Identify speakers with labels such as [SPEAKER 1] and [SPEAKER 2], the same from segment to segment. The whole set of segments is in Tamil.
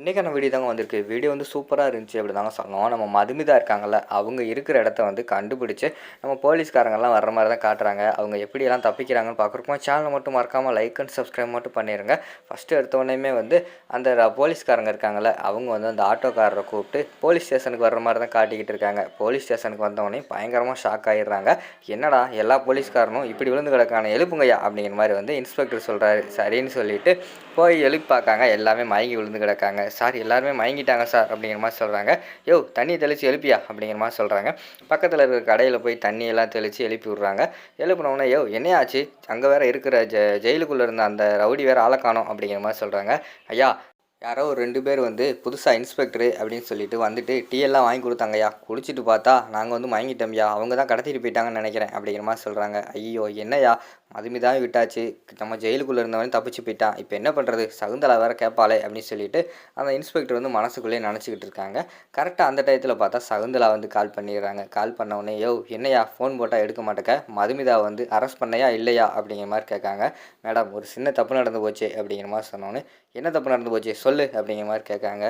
[SPEAKER 1] இன்றைக்கான வீடியோ தாங்க வந்திருக்கு. வீடியோ வந்து சூப்பராக இருந்துச்சு அப்படி தாங்க சொன்னோம் நம்ம மதுமிதா இருக்காங்கல்ல அவங்க இருக்கிற இடத்த வந்து கண்டுபிடிச்சு நம்ம போலீஸ்காரங்கெல்லாம் வர்ற மாதிரி தான் காட்டுறாங்க. அவங்க எப்படியெல்லாம் தப்பிக்கிறாங்கன்னு பார்க்குறப்போ சேனலை மட்டும் மறக்காமல் லைக் அண்ட் சப்ஸ்கிரைப் மட்டும் பண்ணிடுங்க ஃபஸ்ட்டு எடுத்தோடனே வந்து அந்த போலீஸ்காரங்க இருக்காங்கல்ல அவங்க வந்து அந்த ஆட்டோக்காரரை கூப்பிட்டு போலீஸ் ஸ்டேஷனுக்கு வர்ற மாதிரி தான் காட்டிக்கிட்டு இருக்காங்க. போலீஸ் ஸ்டேஷனுக்கு வந்தவொடனே பயங்கரமாக ஷாக் ஆகிடுறாங்க என்னடா எல்லா போலீஸ்காரனும் இப்படி விழுந்து கிடக்கான எழுப்புங்கய்யா அப்படிங்கிற மாதிரி வந்து இன்ஸ்பெக்டர் சொல்கிறாரு சரின்னு சொல்லிட்டு போய் எழுப்பி பார்க்காங்க. எல்லாமே மயங்கி விழுந்து கிடக்காங்க. சார் எல்லாருமே மயங்கிட்டாங்க சார் அப்படிங்கிற மாதிரி சொல்கிறாங்க யோ தண்ணி தெளித்து எழுப்பியா? அப்படிங்கிற மாதிரி சொல்கிறாங்க பக்கத்தில் இருக்கிற கடையில் போய் தண்ணியெல்லாம் தெளித்து எழுப்பி விட்றாங்க. எழுப்பினோடனே யோ என்னையாச்சு? அங்கே வேற இருக்கிற ஜெ ஜெயிலுக்குள்ளே இருந்த அந்த ரவுடி வேறு ஆளை காணும் அப்படிங்கிற மாதிரி சொல்கிறாங்க ஐயா யாரோ ஒரு ரெண்டு பேர் வந்து புதுசாக இன்ஸ்பெக்டரு அப்படின்னு சொல்லிட்டு வந்துட்டு டீ எல்லாம் வாங்கி கொடுத்தாங்கய்யா குடிச்சிட்டு பார்த்தா நாங்கள் வந்து வாங்கிட்டோம்யா அவங்க தான் கடத்திட்டு போயிட்டாங்கன்னு நினைக்கிறேன் அப்படிங்கிற மாதிரி சொல்கிறாங்க ஐயோ என்னய்யா மதுமிதான் விட்டாச்சு. நம்ம ஜெயிலுக்குள்ளே இருந்தவனே தப்பிச்சு போயிட்டான் இப்போ என்ன பண்ணுறது சகுந்தலா வேற கேட்பாளே அப்படின்னு சொல்லிட்டு அந்த இன்ஸ்பெக்டர் வந்து மனசுக்குள்ளேயே நினச்சிக்கிட்டு இருக்காங்க. கரெக்டாக அந்த டயத்தில் பார்த்தா சகுந்தலா வந்து கால் பண்ணிடுறாங்க. கால் பண்ண உடனே யோ என்னையா? ஃபோன் போட்டால் எடுக்க மாட்டேக்க? மதுமிதா வந்து அரெஸ்ட் பண்ணையா இல்லையா? அப்படிங்கிற மாதிரி கேட்காங்க. மேடம் ஒரு சின்ன தப்பு நடந்து போச்சு அப்படிங்கிற மாதிரி சொன்னோன்னே என்ன தப்பு நடந்து போச்சு? சொல்லு அப்படிங்கிற மாதிரி கேட்காங்க.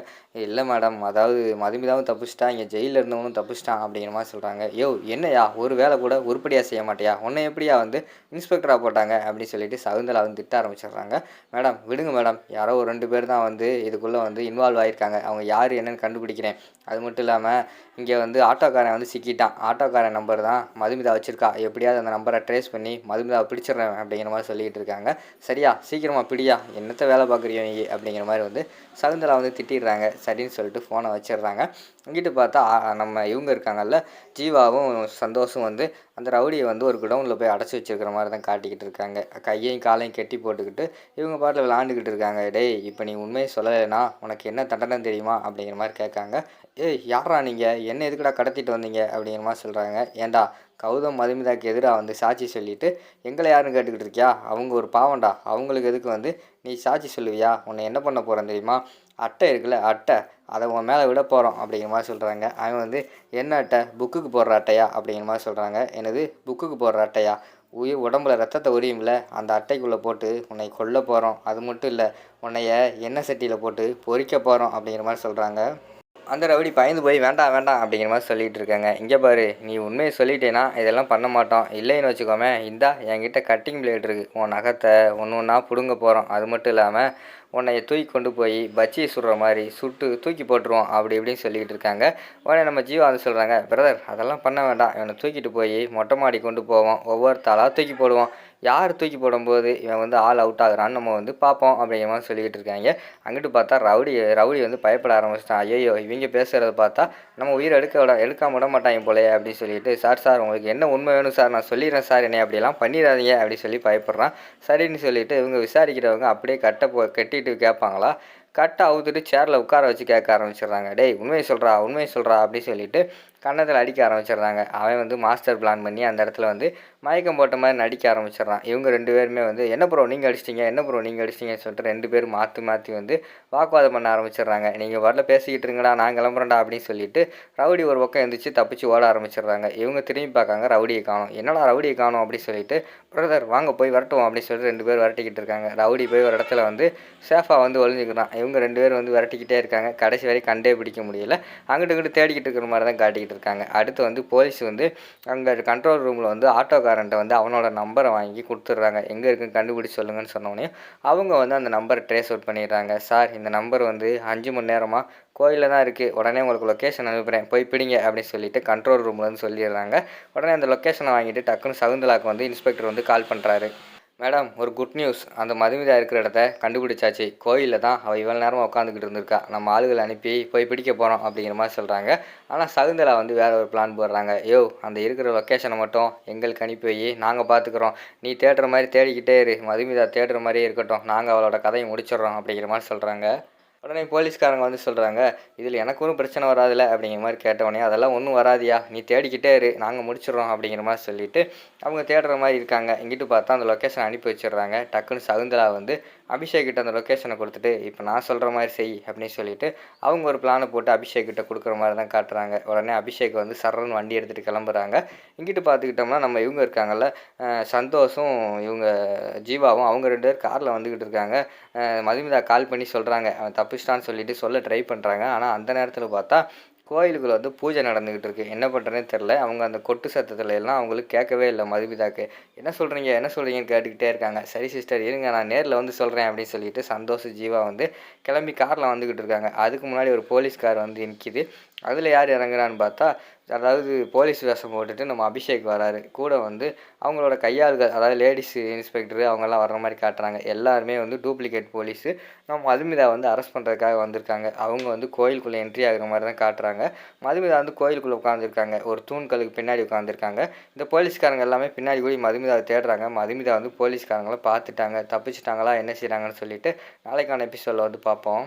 [SPEAKER 1] இல்லை மேடம் அதாவது மதுமிதாவும் தப்பிச்சிட்டான் இங்கே ஜெயிலில் இருந்தவனும் தப்பிச்சிட்டான் அப்படிங்கிற மாதிரி சொல்கிறாங்க யோ என்னையா? ஒரு வேலை கூட உருப்படியாக செய்ய மாட்டியா? உன்னை எப்படியா வந்து இன்ஸ்பெக்டர் இன்ஸ்பெக்டராக போட்டாங்க அப்படின்னு சொல்லிட்டு சகுந்தலா வந்து திட்ட ஆரம்பிச்சிடுறாங்க. மேடம் விடுங்க மேடம். யாரோ ஒரு ரெண்டு பேர் தான் வந்து இதுக்குள்ளே வந்து இன்வால்வ் ஆகியிருக்காங்க அவங்க யார் என்னன்னு கண்டுபிடிக்கிறேன். அது மட்டும் இல்லாமல் இங்கே வந்து ஆட்டோக்காரன் வந்து சிக்கிட்டான். ஆட்டோக்காரன் நம்பர் தான் மதுமிதா வச்சுருக்கா. எப்படியாவது அந்த நம்பரை ட்ரேஸ் பண்ணி மதுமிதாவை பிடிச்சிடுறேன் அப்படிங்கிற மாதிரி சொல்லிகிட்டு இருக்காங்க. சரியா சீக்கிரமாக பிடியா. என்னத்தை வேலை பார்க்குறியோ நீ அப்படிங்கிற மாதிரி வந்து சகுந்தலா வந்து திட்டிடுறாங்க. சரின்னு சொல்லிட்டு ஃபோனை வச்சிடுறாங்க. இங்கிட்டு பார்த்தா நம்ம இவங்க இருக்காங்கல்ல ஜீவாவும் சந்தோஷம் வந்து அந்த ரவுடியை வந்து ஒரு குடவுனில் போய் அடைச்சி வச்சிருக்கிற மாதிரி தான் காட்டிக்கிட்டு இருக்காங்க. கையையும் காலையும் கெட்டி போட்டுக்கிட்டு இவங்க பாட்டில் விளாண்டுக்கிட்டு இருக்காங்க. டேய் இப்போ நீ உண்மையை சொல்லலைன்னா உனக்கு என்ன தண்டனை தெரியுமா? அப்படிங்கிற மாதிரி கேட்காங்க. ஏய் யாரா நீங்கள் என்ன எதுக்குடா கடத்திட்டு வந்தீங்க? அப்படிங்கிற மாதிரி சொல்கிறாங்க ஏன்டா கௌதம் மதுமிதாக்கு எதிராக வந்து சாட்சி சொல்லிட்டு எங்களை யாருன்னு கேட்டுக்கிட்டு இருக்கியா? அவங்க ஒரு பாவம்டா. அவங்களுக்கு எதுக்கு வந்து நீ சாட்சி சொல்லுவியா? உன்னை என்ன பண்ண போகிறேன் தெரியுமா? அட்டை இருக்குல்ல அட்டை அதை உன் மேலே விட போகிறோம் அப்படிங்கிற மாதிரி சொல்கிறாங்க அவன் வந்து என்ன அட்டை? புக்குக்கு போடுற அட்டையா? அப்படிங்கிற மாதிரி சொல்கிறாங்க என்னது? புக்குக்கு போடுற அட்டையா? உயிர் உடம்புல ரத்தத்தை உரியும்ல அந்த அட்டைக்குள்ளே போட்டு உன்னை கொல்ல போகிறோம் அது மட்டும் இல்லை உன்னைய எண்ணெய் சட்டியில் போட்டு பொறிக்க போகிறோம் அப்படிங்கிற மாதிரி சொல்கிறாங்க அந்த ரவுடி பயந்து போய் வேண்டாம் வேண்டாம் அப்படிங்கிற மாதிரி சொல்லிகிட்டு இருக்காங்க. இங்கே பாரு நீ உண்மையை சொல்லிட்டேன்னா இதெல்லாம் பண்ண மாட்டோம். இல்லைன்னு வச்சுக்கோமே இந்தா என்கிட்ட கட்டிங் பிளேட் இருக்குது உன் நகத்தை ஒன்று ஒன்றா பிடுங்க போகிறோம் அது மட்டும் இல்லாமல் உன்னை தூக்கி கொண்டு போய் பச்சி சுடுற மாதிரி சுட்டு தூக்கி போட்டுருவோம் அப்படி இப்படின்னு சொல்லிக்கிட்டு இருக்காங்க. உடனே நம்ம ஜீவா வந்து சொல்கிறாங்க பிரதர் அதெல்லாம் பண்ண வேண்டாம். இவனை தூக்கிட்டு போய் மொட்டை மாடி கொண்டு போவோம். ஒவ்வொருத்தாளாக தூக்கி போடுவோம். யார் தூக்கி போடும்போது இவன் வந்து ஆள் அவுட் ஆகுறான்னு நம்ம வந்து பார்ப்போம் அப்படிங்கிற மாதிரி சொல்லிக்கிட்டு இருக்காங்க. அங்கிட்டு பார்த்தா ரவுடி ரவுடி வந்து பயப்பட ஆரம்பிச்சிட்டான். ஐயோ இவங்க பேசுகிறத பார்த்தா நம்ம உயிர் எடுக்க விட எடுக்காம விட மாட்டாங்க போலே அப்படின்னு சொல்லிட்டு சார் சார் உங்களுக்கு என்ன உண்மை வேணும் சார்? நான் சொல்லிடுறேன் சார். என்னை அப்படிலாம் பண்ணிடாதீங்க அப்படின்னு சொல்லி பயப்படுறான். சரின்னு சொல்லிட்டு இவங்க விசாரிக்கிறவங்க அப்படியே கட்ட போ கட்டிட்டு கேட்பாங்களா? கட்டை அவுத்துட்டு சேரில் உட்கார வச்சு கேட்க ஆரம்பிச்சிடுறாங்க. டேய் உண்மையை சொல்கிறா உண்மையை சொல்கிறா அப்படின்னு சொல்லிட்டு கன்னத்தில் அடிக்க ஆரம்பிச்சிடுறாங்க. அவன் வந்து மாஸ்டர் பிளான் பண்ணி அந்த இடத்துல வந்து மயக்கம் போட்ட மாதிரி நடிக்க ஆரம்பிச்சிடுறான். இவங்க ரெண்டு பேருமே வந்து என்ன ப்ரோ நீங்கள் அடிச்சிட்டிங்க? என்ன ப்ரோ நீங்கள் அடிச்சிட்டிங்கன்னு சொல்லிட்டு ரெண்டு பேரும் மாற்றி மாற்றி வந்து வாக்குவாதம் பண்ண ஆரம்பிச்சிடுறாங்க. நீங்கள் வரல பேசிக்கிட்டு இருங்கடா நான் கிளம்புறேன்டா அப்படின்னு சொல்லிட்டு ரவுடி ஒரு பக்கம் எழுந்திரிச்சு தப்பிச்சு ஓட ஆரம்பிச்சிடுறாங்க. இவங்க திரும்பி பார்க்காங்க ரவுடியை காணும். என்னடா ரவுடியை காணும்? அப்படின்னு சொல்லிட்டு பிரதர் வாங்க போய் வரட்டும் அப்படின்னு சொல்லிட்டு ரெண்டு பேர் விரட்டிக்கிட்டு இருக்காங்க. ரவுடி போய் ஒரு இடத்துல வந்து சேஃபாக வந்து ஒளிஞ்சுக்கிறான். இவங்க ரெண்டு பேரும் வந்து விரட்டிக்கிட்டே இருக்காங்க. கடைசி வரை கண்டே பிடிக்க முடியல. அங்கிட்டு இங்கிட்டு தேடிக்கிட்டு இருக்கிற மாதிரி தான் காட்டிக்கிட்டு இருக்காங்க அடுத்து வந்து போலீஸ் வந்து அங்கே கண்ட்ரோல் ரூமில் வந்து ஆட்டோக்காரன்ட்ட வந்து அவனோட நம்பரை வாங்கி கொடுத்துட்றாங்க. எங்கே இருக்குன்னு கண்டுபிடிச்சி சொல்லுங்கன்னு சொன்னோடனே அவங்க வந்து அந்த நம்பரை ட்ரேஸ் அவுட் பண்ணிடுறாங்க. சார் இந்த நம்பர் வந்து அஞ்சு மணி நேரமாக கோயிலில் தான் இருக்குது உடனே உங்களுக்கு லொக்கேஷன் அனுப்புகிறேன் போய் பிடிங்க அப்படின்னு சொல்லிட்டு கண்ட்ரோல் ரூமில் வந்து சொல்லிடுறாங்க. உடனே அந்த லொக்கேஷனை வாங்கிட்டு டக்குன்னு சகுந்தலாக்கு வந்து இன்ஸ்பெக்டர் வந்து கால் பண்ணுறாரு மேடம் ஒரு குட் நியூஸ் அந்த மதுமிதா இருக்கிற இடத்த கண்டுபிடிச்சாச்சு. கோயிலில் தான் அவள் இவ்வளோ நேரமாக உட்காந்துக்கிட்டு இருந்திருக்கா. நம்ம ஆளுகளை அனுப்பி போய் பிடிக்க போகிறோம் அப்படிங்கிற மாதிரி சொல்கிறாங்க ஆனால் சகுந்தலா வந்து வேற ஒரு பிளான் போடுறாங்க. யோ அந்த இருக்கிற லொக்கேஷனை மட்டும் எங்களுக்கு அனுப்பி வை. நாங்கள் பார்த்துக்குறோம் நீ தேடுற மாதிரி தேடிக்கிட்டே இரு. மதுமிதா தேடுற மாதிரியே இருக்கட்டும். நாங்கள் அவளோட கதையை முடிச்சிடுறோம். அப்படிங்கிற மாதிரி சொல்கிறாங்க உடனே போலீஸ்காரங்க வந்து சொல்கிறாங்க இதில் எனக்கு ஒன்றும் பிரச்சனை வராதுல்ல அப்படிங்கிற மாதிரி கேட்டவொடனே அதெல்லாம் ஒன்றும் வராதியா நீ தேடிக்கிட்டே இரு நாங்கள் முடிச்சிடுறோம் அப்படிங்கிற மாதிரி சொல்லிவிட்டு அவங்க தேடுற மாதிரி இருக்காங்க. இங்கிட்டு பார்த்தா அந்த லொக்கேஷன் அனுப்பி வச்சிடுறாங்க. டக்குன்னு சகுந்தலா வந்து அபிஷேக்கிட்ட அந்த லொக்கேஷனை கொடுத்துட்டு இப்போ நான் சொல்கிற மாதிரி செய் அப்படின்னு சொல்லிட்டு அவங்க ஒரு பிளானை போட்டு அபிஷேக்கிட்ட கொடுக்குற மாதிரி தான் காட்டுறாங்க. உடனே அபிஷேக் வந்து சரண் வண்டி எடுத்துகிட்டு கிளம்புறாங்க. இங்கிட்டு பார்த்துக்கிட்டோம்னா நம்ம இவங்க இருக்காங்கல்ல சந்தோஷம் சந்தோஷும் இவங்க ஜீவாவும் அவங்க ரெண்டு பேர் காரில் வந்துக்கிட்டு இருக்காங்க. மதுமிதா கால் பண்ணி சொல்கிறாங்க அவன் தப்பிச்சிட்டான்னு சொல்லிட்டு சொல்ல ட்ரை பண்ணுறாங்க ஆனால் அந்த நேரத்தில் பார்த்தா கோயிலுக்குள்ள வந்து பூஜை நடந்துக்கிட்டு இருக்கு. என்ன பண்ணுறேன்னு தெரில அவங்க அந்த கொட்டு சத்தத்துல எல்லாம் அவங்களுக்கு கேட்கவே இல்லை. மதுமிதாக்கு என்ன சொல்கிறீங்க என்ன சொல்கிறீங்கன்னு கேட்டுக்கிட்டே இருக்காங்க. சரி சிஸ்டர் இருங்க. நான் நேரில் வந்து சொல்கிறேன் அப்படின்னு சொல்லிட்டு சந்தோஷ் ஜீவா வந்து கிளம்பி காரில் வந்துக்கிட்டு இருக்காங்க. அதுக்கு முன்னாடி ஒரு போலீஸ் கார் வந்து நிற்கிது அதில் யார் இறங்குறான்னு பார்த்தா அதாவது போலீஸ் வேஷம் போட்டுட்டு நம்ம அபிஷேக் வராரு. கூட வந்து அவங்களோட கையாள்கள் அதாவது லேடிஸ் இன்ஸ்பெக்டரு அவங்கெல்லாம் வர்ற மாதிரி காட்டுறாங்க. எல்லாருமே வந்து டூப்ளிகேட் போலீஸு நம்ம மதுமிதா வந்து அரெஸ்ட் பண்ணுறதுக்காக வந்திருக்காங்க. அவங்க வந்து கோயிலுக்குள்ளே என்ட்ரி ஆகிற மாதிரி தான் காட்டுறாங்க. மதுமிதா வந்து கோயிலுக்குள்ளே உட்காந்துருக்காங்க ஒரு தூண்களுக்கு பின்னாடி உட்காந்துருக்காங்க இந்த போலீஸ்காரங்க எல்லாமே பின்னாடி கூடி மதுமிதாவை தேடுறாங்க. மதுமிதா வந்து போலீஸ்காரங்களை பார்த்துட்டாங்க. தப்பிச்சிட்டாங்களா? என்ன செய்கிறாங்கன்னு சொல்லிட்டு நாளைக்கான எபிசோடில் வந்து பார்ப்போம்.